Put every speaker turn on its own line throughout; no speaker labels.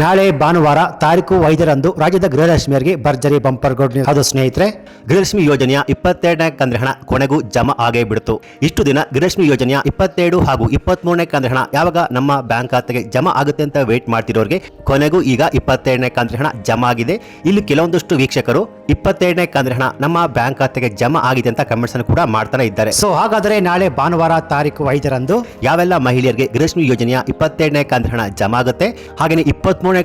ನಾಳೆ ಭಾನುವಾರ ತಾರೀಕು ಐದರಂದು ರಾಜ್ಯದ ಗೃಹಲಕ್ಷ್ಮಿಯರಿಗೆ ಭರ್ಜರಿ ಬಂಪರ್ ಗುಡ್ ನ್ಯೂಸ್. ಅದು ಸ್ನೇಹಿತರೆ
ಗೃಹಲಕ್ಷ್ಮಿ ಯೋಜನೆಯ ಇಪ್ಪತ್ತೆರಡನೇ ಕಂದ್ರ ಹಣ ಕೊನೆಗೂ ಜಮಾ ಆಗೇ ಬಿಡ್ತು. ಇಷ್ಟು ದಿನ ಗೃಹಲಕ್ಷ್ಮಿ ಯೋಜನೆಯ ಇಪ್ಪತ್ತೆರಡು ಹಾಗೂ ಇಪ್ಪತ್ಮೂರನೇ ಕಂದ್ರ ಹಣ ಯಾವಾಗ ನಮ್ಮ ಬ್ಯಾಂಕ್ ಖಾತೆಗೆ ಜಮಾ ಆಗುತ್ತೆ ಅಂತ ವೇಟ್ ಮಾಡ್ತಿರೋರಿಗೆ ಕೊನೆಗೂ ಈಗ ಇಪ್ಪತ್ತೆರಡನೇ ಕಂದ್ರ ಹಣ ಜಮಾ ಆಗಿದೆ. ಇಲ್ಲಿ ಕೆಲವೊಂದಷ್ಟು ವೀಕ್ಷಕರು ಇಪ್ಪತ್ತೆರಡನೇ ಕಂದ್ರ ಹಣ ನಮ್ಮ ಬ್ಯಾಂಕ್ ಖಾತೆಗೆ ಜಮಾ ಆಗಿದೆ ಅಂತ ಕಮೆಂಟ್ಸ್ ಅನ್ನು ಕೂಡ ಮಾಡ್ತಾನೆ ಇದ್ದಾರೆ.
ಸೊ ಹಾಗಾದ್ರೆ ನಾಳೆ ಭಾನುವಾರ ತಾರೀಕು ಐದರಂದು
ಯಾವೆಲ್ಲ ಮಹಿಳೆಯರಿಗೆ ಗೃಹಲಕ್ಷ್ಮಿ ಯೋಜನೆಯ ಇಪ್ಪತ್ತೆರಡನೇ ಕಂದ್ರ ಹಣ ಜಮಾ ಆಗುತ್ತೆ? ಹಾಗೆಯೇ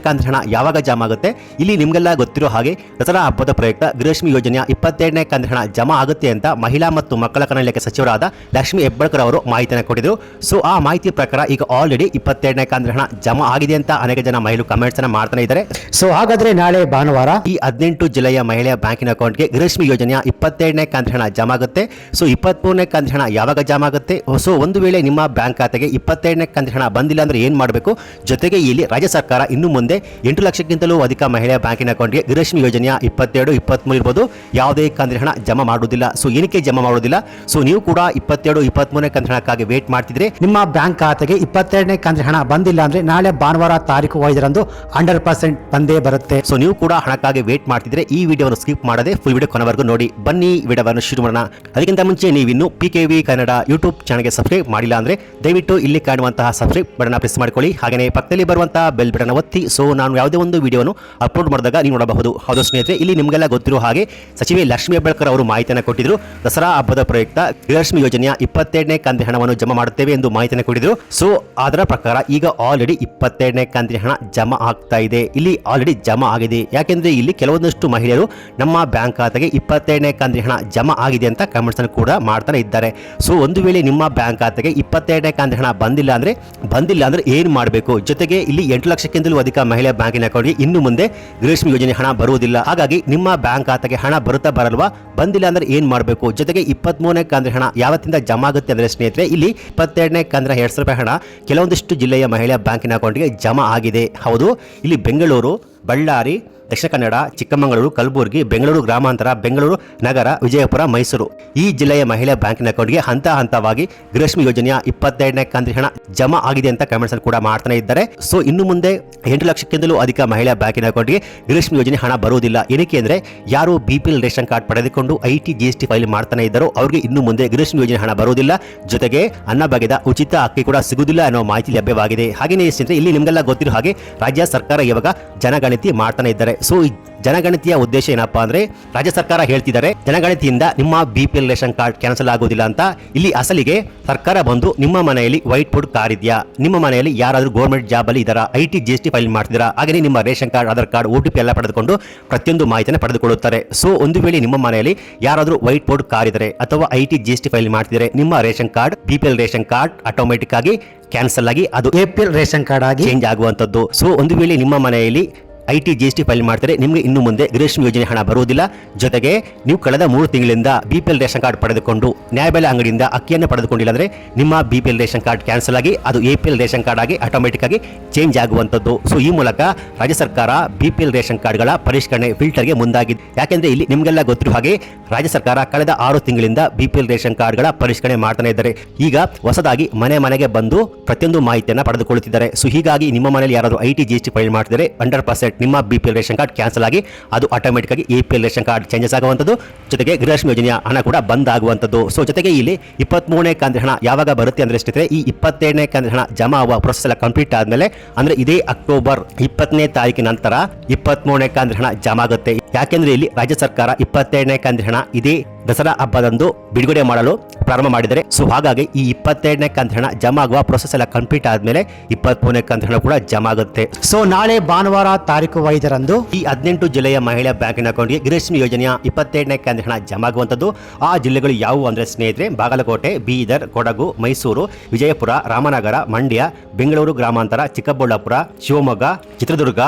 ಕಂದ್ರ ಹಣ ಯಾವಾಗ ಜಮಾ ಆಗುತ್ತೆ? ಇಲ್ಲಿ ನಿಮಗೆಲ್ಲ ಗೊತ್ತಿರೋ ಹಾಗೆ ದಸರಾ ಹಬ್ಬದ ಪ್ರಯುಕ್ತ ಗೃಹಲಕ್ಷ್ಮಿ ಯೋಜನೆಯ ಇಪ್ಪತ್ತೆರಡನೇ ಕಂದ ಹಣ ಜಮಾ ಆಗುತ್ತೆ ಅಂತ ಮಹಿಳಾ ಮತ್ತು ಮಕ್ಕಳ ಕಲ್ಯಾಣ ಇಲಾಖೆ ಸಚಿವರಾದ ಲಕ್ಷ್ಮಿ ಹೆಬ್ಬಳ್ಕರ್ ಅವರು ಮಾಹಿತಿಯನ್ನು ಕೊಟ್ಟಿದ್ರು. ಸೊ ಆ ಮಾಹಿತಿ ಪ್ರಕಾರ ಈಗ ಆಲ್ರೆಡಿ ಇಪ್ಪತ್ತೆರಡನೇ ಕಂದ ಹಣ ಜಮಾ ಆಗಿದೆ ಅಂತ ಅನೇಕ ಜನ ಮಹಿಳೆಯರು ಕಮೆಂಟ್ಸ್ ಅನ್ನ ಮಾಡ್ತಾನೆ ಇದ್ದಾರೆ.
ಸೊ ಹಾಗಾದ್ರೆ ನಾಳೆ ಭಾನುವಾರ
ಈ ಹದಿನೆಂಟು ಜಿಲ್ಲೆಯ ಮಹಿಳೆಯ ಬ್ಯಾಂಕಿನ ಅಕೌಂಟ್ಗೆ ಗೃಹಲಕ್ಷ್ಮಿ ಯೋಜನೆಯ ಇಪ್ಪತ್ತೆರಡನೇ ಕಂದ ಹಣ ಜಮಾ ಆಗುತ್ತೆ. ಸೊ ಇಪ್ಪತ್ಮೂರನೇ ಕಂದ ಹಣ ಯಾವಾಗ ಜಮಾ ಆಗುತ್ತೆ? ಸೊ ಒಂದು ವೇಳೆ ನಿಮ್ಮ ಬ್ಯಾಂಕ್ ಖಾತೆಗೆ ಇಪ್ಪತ್ತೆರಡನೇ ಕಂದ ಹಣ ಬಂದಿಲ್ಲ ಅಂದ್ರೆ ಏನು ಮಾಡಬೇಕು? ಜೊತೆಗೆ ಇಲ್ಲಿ ರಾಜ್ಯ ಸರ್ಕಾರ ಇನ್ನು ಮುಂದೆ ಎಂಟು ಲಕ್ಷಕ್ಕಿಂತಲೂ ಅಧಿಕ ಮಹಿಳೆಯ ಬ್ಯಾಂಕಿನ ಅಕೌಂಟ್ಗೆ ಗೃಹಲಕ್ಷ್ಮಿ ಯೋಜನೆಯ ಇಪ್ಪತ್ತೆರಡು ಇಪ್ಪತ್ಮೂರು ಇರ್ಬೋದು. ಯಾವುದೇ ಕಂತು ಹಣ ಜಮಾ ಮಾಡುವುದಿಲ್ಲ. ಸೊ ಏನಕ್ಕೆ ಜಮಾ ಮಾಡುವುದಿಲ್ಲ? ಸೊ ನೀವು ಕೂಡ ಇಪ್ಪತ್ತೆರಡು ಇಪ್ಪತ್ಮೂರನೇ ಕಂತು ಹಣಕ್ಕಾಗಿ ವೇಟ್ ಮಾಡ್ತಿದ್ರೆ
ನಿಮ್ಮ ಬ್ಯಾಂಕ್ ಖಾತೆಗೆ ಇಪ್ಪತ್ತೆರಡನೇ ಕಂದ್ರೆ ಹಣ ಬಂದಿಲ್ಲ ಅಂದ್ರೆ ನಾಳೆ ಭಾನುವಾರ ತಾರೀಕು ಐದರಂದು ಹಂಡ್ರೆಡ್ ಪರ್ಸೆಂಟ್ ಬಂದೇ ಬರುತ್ತೆ.
ಸೊ ನೀವು ಕೂಡ ಹಣಕ್ಕಾಗಿ ವೇಟ್ ಮಾಡ್ತಿದ್ರೆ ಈ ವಿಡಿಯೋವನ್ನು ಸ್ಕಿಪ್ ಮಾಡದೆ ಫುಲ್ ವಿಡಿಯೋ ಕೊನೆವರೆಗೂ ನೋಡಿ. ಬನ್ನಿ ವಿಡಿಯೋವನ್ನು ಶುರು ಮಾಡೋಣ. ಅದಕ್ಕಿಂತ ಮುಂಚೆ ನೀವಿನ್ನು P K V Kannada YouTube ಚಾನಲ್ಗೆ ಸಬ್ಸ್ಕ್ರೈಬ್ ಮಾಡಿಲ್ಲ ಅಂದ್ರೆ ದಯವಿಟ್ಟು ಇಲ್ಲಿ ಕಾಣುವಂತಹ ಸಬ್ಸ್ಕ್ರೈಬ್ ಬಟನ್ ಪ್ರೆಸ್ ಮಾಡ್ಕೊಳ್ಳಿ. ಹಾಗೆಯೇ ಪಕ್ಕದಲ್ಲಿ ಬರುವಂತಹ ಬೆಲ್ ಬಟನ್ ಒತ್ತಿ. ಸೊ ನಾನು ಯಾವುದೇ ಒಂದು ವಿಡಿಯೋನು ಅಪ್ಲೋಡ್ ಮಾಡಿದಾಗ ನೀವು ನೋಡಬಹುದು. ಹೌದು ಸ್ನೇಹಿತರೆ, ಇಲ್ಲಿ ನಿಮಗೆಲ್ಲ ಗೊತ್ತಿರೋ ಹಾಗೆ ಸಚಿವೆ ಲಕ್ಷ್ಮಿ ಹೆಬ್ಬಾಳ್ಕರ್ ಅವರು ಮಾಹಿತಿಯನ್ನು ಕೊಟ್ಟಿದ್ರು. ದಸರಾ ಹಬ್ಬದ ಪ್ರಯುಕ್ತ ಗೃಹಲಕ್ಷ್ಮಿ ಯೋಜನೆಯ ಇಪ್ಪತ್ತೆರಡನೇ ಕಂತಿನ ಹಣವನ್ನು ಜಮಾ ಮಾಡುತ್ತೇವೆ ಎಂದು ಮಾಹಿತಿಯನ್ನು ಕೊಟ್ಟಿದ್ರು. ಸೊ ಅದರ ಪ್ರಕಾರ ಈಗ ಆಲ್ರೆಡಿ ಇಪ್ಪತ್ತೆರಡನೇ ಕಂತಿನ ಹಣ ಜಮಾ ಆಗ್ತಾ ಇದೆ. ಇಲ್ಲಿ ಆಲ್ರೆಡಿ ಜಮಾ ಆಗಿದೆ. ಯಾಕೆಂದ್ರೆ ಇಲ್ಲಿ ಕೆಲವೊಂದಷ್ಟು ಮಹಿಳೆಯರು ನಮ್ಮ ಬ್ಯಾಂಕ್ ಖಾತೆಗೆ ಇಪ್ಪತ್ತೆರಡನೇ ಕಂತಿನ ಹಣ ಜಮಾ ಆಗಿದೆ ಅಂತ ಕಮೆಂಟ್ಸ್ ಅನ್ನು ಕೂಡ ಮಾಡ್ತಾನೆ ಇದ್ದಾರೆ. ಸೊ ಒಂದು ವೇಳೆ ನಿಮ್ಮ ಬ್ಯಾಂಕ್ ಖಾತೆಗೆ ಇಪ್ಪತ್ತೆರಡನೇ ಕಂತಿನ ಹಣ ಬಂದಿಲ್ಲ ಅಂದ್ರೆ ಬಂದಿಲ್ಲ ಅಂದ್ರೆ ಏನು ಮಾಡಬೇಕು? ಜೊತೆಗೆ ಇಲ್ಲಿ ಎಂಟು ಲಕ್ಷಕ್ಕಿಂತಲೂ ಅಧಿಕ ಮಹಿಳೆ ಬ್ಯಾಂಕಿನ ಅಕೌಂಟ್ಗೆ ಇನ್ನು ಮುಂದೆ ಗ್ರೀಷ್ಮ ಯೋಜನೆ ಹಣ ಬರುವುದಿಲ್ಲ. ಹಾಗಾಗಿ ನಿಮ್ಮ ಬ್ಯಾಂಕ್ ಖಾತೆಗೆ ಹಣ ಬರುತ್ತಾ ಬರಲ್ವಾ? ಬಂದಿಲ್ಲ ಅಂದ್ರೆ ಏನ್ ಮಾಡಬೇಕು? ಜೊತೆಗೆ ಇಪ್ಪತ್ಮೂರನೇ ಕಂದ್ರೆ ಹಣ ಯಾವತ್ತಿಂದ ಜಮಾ ಆಗುತ್ತೆ ಅಂದ್ರೆ ಸ್ನೇಹಿತರೆ, ಇಲ್ಲಿ ಇಪ್ಪತ್ತೆರಡನೇ ಕಂದ್ರೆ ಎರಡು ಸಾವಿರ ರೂಪಾಯಿ ಹಣ ಕೆಲವೊಂದಿಷ್ಟು ಜಿಲ್ಲೆಯ ಮಹಿಳಾ ಬ್ಯಾಂಕಿನ ಅಕೌಂಟ್ಗೆ ಜಮಾ ಆಗಿದೆ. ಹೌದು, ಇಲ್ಲಿ ಬೆಂಗಳೂರು, ಬಳ್ಳಾರಿ ದಕ್ಷಿಣ ಕನ್ನಡ, ಚಿಕ್ಕಮಗಳೂರು, ಕಲಬುರಗಿ, ಬೆಂಗಳೂರು ಗ್ರಾಮಾಂತರ, ಬೆಂಗಳೂರು ನಗರ, ವಿಜಯಪುರ, ಮೈಸೂರು. ಈ ಜಿಲ್ಲೆಯ ಮಹಿಳಾ ಬ್ಯಾಂಕಿನ ಅಕೌಂಟ್ಗೆ ಹಂತ ಹಂತವಾಗಿ ಗೃಹಲಕ್ಷ್ಮಿ ಯೋಜನೆಯ ಇಪ್ಪತ್ತೆರಡನೇ ಕಂತಿನ ಹಣ ಜಮಾ ಆಗಿದೆ ಅಂತ ಕಮೆಂಟ್ಸ್ ಕೂಡ ಮಾಡ್ತಾನೆ ಇದ್ದಾರೆ. ಸೊ, ಇನ್ನು ಮುಂದೆ ಎಂಟು ಲಕ್ಷಕ್ಕಿಂತಲೂ ಅಧಿಕ ಮಹಿಳಾ ಬ್ಯಾಂಕಿನ ಅಕೌಂಟ್ಗೆ ಗೃಹಲಕ್ಷ್ಮಿ ಯೋಜನೆ ಹಣ ಬರುವುದಿಲ್ಲ. ಏನಕ್ಕೆ ಅಂದರೆ ಯಾರು B P L ration card ಪಡೆದುಕೊಂಡು I T, G S T file ಮಾಡ್ತಾನೆ ಇದ್ದಾರೋ ಅವರಿಗೆ ಇನ್ನು ಮುಂದೆ ಗೃಹಲಕ್ಷ್ಮಿ ಯೋಜನೆ ಹಣ ಬರುವುದಿಲ್ಲ. ಜೊತೆಗೆ ಅನ್ನಭಾಗ್ಯದ ಉಚಿತ ಅಕ್ಕಿ ಕೂಡ ಸಿಗುವುದಿಲ್ಲ ಅನ್ನೋ ಮಾಹಿತಿ ಲಭ್ಯವಾಗಿದೆ. ಹಾಗೆಯೇ ಇಲ್ಲಿ ನಿಮಗೆಲ್ಲ ಗೊತ್ತಿರೋ ಹಾಗೆ ರಾಜ್ಯ ಸರ್ಕಾರ ಇವಾಗ ಜನಗಣತಿ ಮಾಡ್ತಾನೆ ಇದ್ದಾರೆ. ಸೊ ಈ ಜನಗಣತಿಯ ಉದ್ದೇಶ ಏನಪ್ಪಾ ಅಂದ್ರೆ ರಾಜ್ಯ ಸರ್ಕಾರ ಹೇಳ್ತಿದ್ದಾರೆ ಜನಗಣತಿಯಿಂದ ನಿಮ್ಮ B P L ration card cancel ಆಗೋದಿಲ್ಲ ಅಂತ. ಇಲ್ಲಿ ಅಸಲಿಗೆ ಸರ್ಕಾರ ಬಂದು ನಿಮ್ಮ ಮನೆಯಲ್ಲಿ ವೈಟ್ ಫುಡ್ ಕಾರ್ ಇದೆಯಾ ನಿಮ್ಮ ಮನೆಯಲ್ಲಿ ಯಾರಾದರೂ ಗೌರ್ಮೆಂಟ್ ಜಾಬ್ ಅಲ್ಲಿ ಇದರ I T G S T file ಮಾಡ್ತಿದ್ದೀರಾ? ಹಾಗೆ ನಿಮ್ಮ ration card Aadhaar card O T P ಎಲ್ಲ ಪಡೆದುಕೊಂಡು ಪ್ರತಿಯೊಂದು ಮಾಹಿತಿಯನ್ನು ಪಡೆದುಕೊಳ್ಳುತ್ತಾರೆ. ಸೊ ಒಂದು ವೇಳೆ ನಿಮ್ಮ ಮನೆಯಲ್ಲಿ ಯಾರಾದರೂ ವೈಟ್ ಫುಡ್ ಕಾರ್ ಇದ್ದಾರೆ ಅಥವಾ I T G S T file ಮಾಡ್ತಿದ್ರೆ ನಿಮ್ಮ ration card B P L ration card automatic ಆಗಿ ಕ್ಯಾನ್ಸಲ್ ಆಗಿ ಅದು
A P L ration card ಆಗಿ?
ಚೇಂಜ್ ಆಗುವಂಥದ್ದು. ಸೊ ಒಂದು ವೇಳೆ ನಿಮ್ಮ ಮನೆಯಲ್ಲಿ I T G S T file ಮಾಡ್ತಾರೆ. ನಿಮಗೆ ಇನ್ನು ಮುಂದೆ ಗೃಹಲಕ್ಷ್ಮಿ ಯೋಜನೆ ಹಣ ಬರುವುದಿಲ್ಲ. ಜೊತೆಗೆ ನೀವು ಕಳೆದ ಮೂರು ತಿಂಗಳಿಂದ B P L ration card ಪಡೆದುಕೊಂಡು ನ್ಯಾಯಬೆಲೆ ಅಂಗಡಿಯಿಂದ ಅಕ್ಕಿಯನ್ನು ಪಡೆದುಕೊಂಡಿಲ್ಲ ಅಂದರೆ ನಿಮ್ಮ B P L ration card cancel ಆಗಿ ಅದು A P L ration card ಆಗಿ ಆಟೋಮೆಟಿಕ್ ಆಗಿ ಚೇಂಜ್ ಆಗುವಂಥದ್ದು. ಸೊ ಈ ಮೂಲಕ ರಾಜ್ಯ ಸರ್ಕಾರ ಬಿ ಪಿ ಎಲ್ ರೇಷನ್ ಕಾರ್ಡ್ಗಳ ಪರಿಷ್ಕರಣೆ ಫಿಲ್ಟರ್ಗೆ ಮುಂದಾಗಿದೆ. ಯಾಕೆಂದರೆ ಇಲ್ಲಿ ನಿಮಗೆಲ್ಲ ಗೊತ್ತಿರುವ ಹಾಗೆ ರಾಜ್ಯ ಸರ್ಕಾರ ಕಳೆದ ಆರು ತಿಂಗಳಿಂದ ಬಿ ಪಿ ಎಲ್ ರೇಷನ್ ಕಾರ್ಡ್ಗಳ ಪರಿಷ್ಕರಣೆ ಮಾಡ್ತಾನೆ ಇದ್ದಾರೆ. ಈಗ ಹೊಸದಾಗಿ ಮನೆ ಮನೆಗೆ ಬಂದು ಪ್ರತಿಯೊಂದು ಮಾಹಿತಿಯನ್ನು ಪಡೆದುಕೊಳ್ಳುತ್ತಿದ್ದಾರೆ. ಸೊ ಹೀಗಾಗಿ ನಿಮ್ಮ ಮನೆಯಲ್ಲಿ ಯಾರಾದರೂ I T G S T file ಮಾಡ್ತಿದ್ದಾರೆ ಹಂಡ್ರೆಡ್ ಪರ್ಸೆಂಟ್ ನಿಮ್ಮ B P L ration card cancel ಆಗಿ ಅದು ಆಟೋಮೆಟಿಕ್ ಆಗಿ A P L ration card changes ಆಗುವಂಥದ್ದು. ಜೊತೆಗೆ ಗೃಹಲಕ್ಷ್ಮಿ ಯೋಜನೆಯ ಹಣ ಕೂಡ ಬಂದ್ ಆಗುವಂಥದ್ದು ಸೊ ಜೊತೆಗೆ ಇಲ್ಲಿ ಇಪ್ಪತ್ತ್ಮೂರನೇ ಕಂದ್ರ ಹಣ ಯಾವಾಗ ಬರುತ್ತೆ ಅಂದರೆ ಸ್ನೇಹಿತರೆ, ಈ ಇಪ್ಪತ್ತೇಳನೇ ಕಂದ್ರ ಹಣ ಜಮಾ ಆಗುವ ಪ್ರೊಸೆಸ್ ಎಲ್ಲ ಕಂಪ್ಲೀಟ್ ಆದಮೇಲೆ ಅಂದರೆ ಇದೇ ಅಕ್ಟೋಬರ್ ಇಪ್ಪತ್ತನೇ ತಾರೀಕಿನ ನಂತರ ಇಪ್ಪತ್ತ್ಮೂರನೇ ಕಂದ್ರ ಹಣ ಜಮಾ ಆಗುತ್ತೆ. ಯಾಕೆಂದ್ರೆ ಇಲ್ಲಿ ರಾಜ್ಯ ಸರ್ಕಾರ ಇಪ್ಪತ್ತೆರಡನೇ ಕಂದ್ರ ಹಣ ಇದೇ ದಸರಾ ಹಬ್ಬದಂದು ಬಿಡುಗಡೆ ಮಾಡಲು ಪ್ರಾರಂಭ ಮಾಡಿದರೆ ಸೊ ಹಾಗಾಗಿ ಈ ಇಪ್ಪತ್ತೆರಡನೇ ಕಂತು ಹಣ ಜಮಾ ಆಗುವ ಪ್ರೊಸೆಸ್ ಎಲ್ಲ ಕಂಪ್ಲೀಟ್ ಆದ್ಮೇಲೆ ಇಪ್ಪತ್ಮೂರನೇ ಕಂತು ಹಣ ಕೂಡ ಜಮಾ ಆಗುತ್ತೆ.
ಸೊ ನಾಳೆ ಭಾನುವಾರ ತಾರೀಕು ಐದರಂದು
ಈ ಹದಿನೆಂಟು ಜಿಲ್ಲೆಯ ಮಹಿಳಾ ಬ್ಯಾಂಕಿನ ಅಕೌಂಟ್ಗೆ ಗೃಹಶ್ಮಿ ಯೋಜನೆಯ ಇಪ್ಪತ್ತೆರಡನೇ ಕಂತು ಹಣ ಜಮಾ ಆಗುವಂಥದ್ದು. ಆ ಜಿಲ್ಲೆಗಳು ಯಾವುವು ಅಂದ್ರೆ ಸ್ನೇಹಿತರೆ ಬಾಗಲಕೋಟೆ ಬೀದರ್ ಕೊಡಗು ಮೈಸೂರು ವಿಜಯಪುರ ರಾಮನಗರ ಮಂಡ್ಯ ಬೆಂಗಳೂರು ಗ್ರಾಮಾಂತರ ಚಿಕ್ಕಬಳ್ಳಾಪುರ ಶಿವಮೊಗ್ಗ ಚಿತ್ರದುರ್ಗ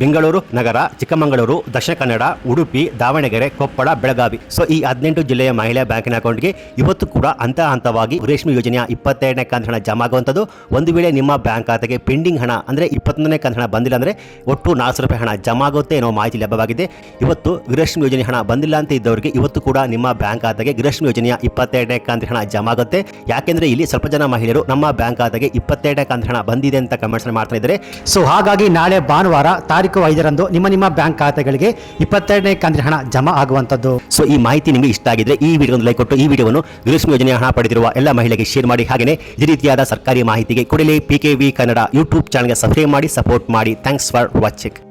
ಬೆಂಗಳೂರು, ನಗರ, ಚಿಕ್ಕಮಗಳೂರು, ದಕ್ಷಿಣ ಕನ್ನಡ, ಉಡುಪಿ, ದಾವಣಗೆರೆ, ಕೊಪ್ಪಳ, ಬೆಳಗಾವಿ. ಸೊ ಈ ಹದಿನೆಂಟು ಜಿಲ್ಲೆಯ ಮಹಿಳಾ ಬ್ಯಾಂಕಿನ ಅಕೌಂಟ್ಗೆ ಇವತ್ತು ಕೂಡ ಹಂತ ಹಂತವಾಗಿ ರೇಷ್ಮೆ ಯೋಜನೆಯ ಇಪ್ಪತ್ತೆರಡನೇ ಕಂತ ಹಣ ಜಮಾ ಆಗುವಂಥದ್ದು. ಒಂದು ವೇಳೆ ನಿಮ್ಮ ಬ್ಯಾಂಕ್ ಖಾತೆಗೆ ಪೆಂಡಿಂಗ್ ಹಣ, ಅಂದರೆ ಇಪ್ಪತ್ತೊಂದನೇ ಕಂತ ಹಣ ಬಂದಿಲ್ಲ ಅಂದರೆ ಒಟ್ಟು ನಾಲ್ಕು ರೂಪಾಯಿ ಹಣ ಜಮಾ ಆಗುತ್ತೆ ಅನ್ನೋ ಮಾಹಿತಿ ಲಭ್ಯವಾಗಿದೆ. ಇವತ್ತು ಗೃಹಲಕ್ಷ್ಮಿ ಯೋಜನೆ ಹಣ ಬಂದಿಲ್ಲ ಅಂತ ಇದ್ದವರಿಗೆ ಇವತ್ತು ಕೂಡ ನಿಮ್ಮ ಬ್ಯಾಂಕ್ ಖಾತೆಗೆ ಗೃಹಲಕ್ಷ್ಮಿ ಯೋಜನೆಯ ಇಪ್ಪತ್ತೆರಡನೇ ಕಂತ ಹಣ ಜಮಾ ಆಗುತ್ತೆ. ಯಾಕೆಂದರೆ ಇಲ್ಲಿ ಸ್ವಲ್ಪ ಜನ ಮಹಿಳೆಯರು ನಮ್ಮ ಬ್ಯಾಂಕ್ ಖಾತೆಗೆ ಇಪ್ಪತ್ತೆರಡನೇ ಕಂತ ಹಣ ಬಂದಿದೆ ಅಂತ ಕಮೆಂಟ್ಸ್ ಮಾಡ್ತಾ ಇದ್ದಾರೆ.
ಸೊ ಹಾಗಾಗಿ ನಾಳೆ ಭಾನುವಾರ ತಾರೀಕು ಐದರಂದು ನಿಮ್ಮ ನಿಮ್ಮ ಬ್ಯಾಂಕ್ ಖಾತೆಗಳಿಗೆ ಇಪ್ಪತ್ತೆರಡನೇ ಕಂತಿನ ಹಣ ಜಮಾ ಆಗುವಂಥದ್ದು.
ಸೊ ಈ ಮಾಹಿತಿ ನಿಮಗೆ ಇಷ್ಟ ಆಗಿದ್ರೆ ಈ ವಿಡಿಯೋ ಲೈಕ್ ಕೊಟ್ಟು ಈ ವಿಡಿಯೋವನ್ನು ಗೃಹಲಕ್ಷ್ಮಿ ಯೋಜನೆ ಹಣ ಪಡೆದಿರುವ ಎಲ್ಲ ಮಹಿಳೆಗೆ ಶೇರ್ ಮಾಡಿ. ಹಾಗೆಯೇ ಈ ರೀತಿಯಾದ ಸರ್ಕಾರಿ ಮಾಹಿತಿಗೆ ಕೊಡಲಿ. P K V Kannada YouTube ಚಾನಲ್ಗೆ ಸಬ್ಸ್ಕ್ರೈಬ್ ಮಾಡಿ ಸಪೋರ್ಟ್ ಮಾಡಿ. Thanks for watching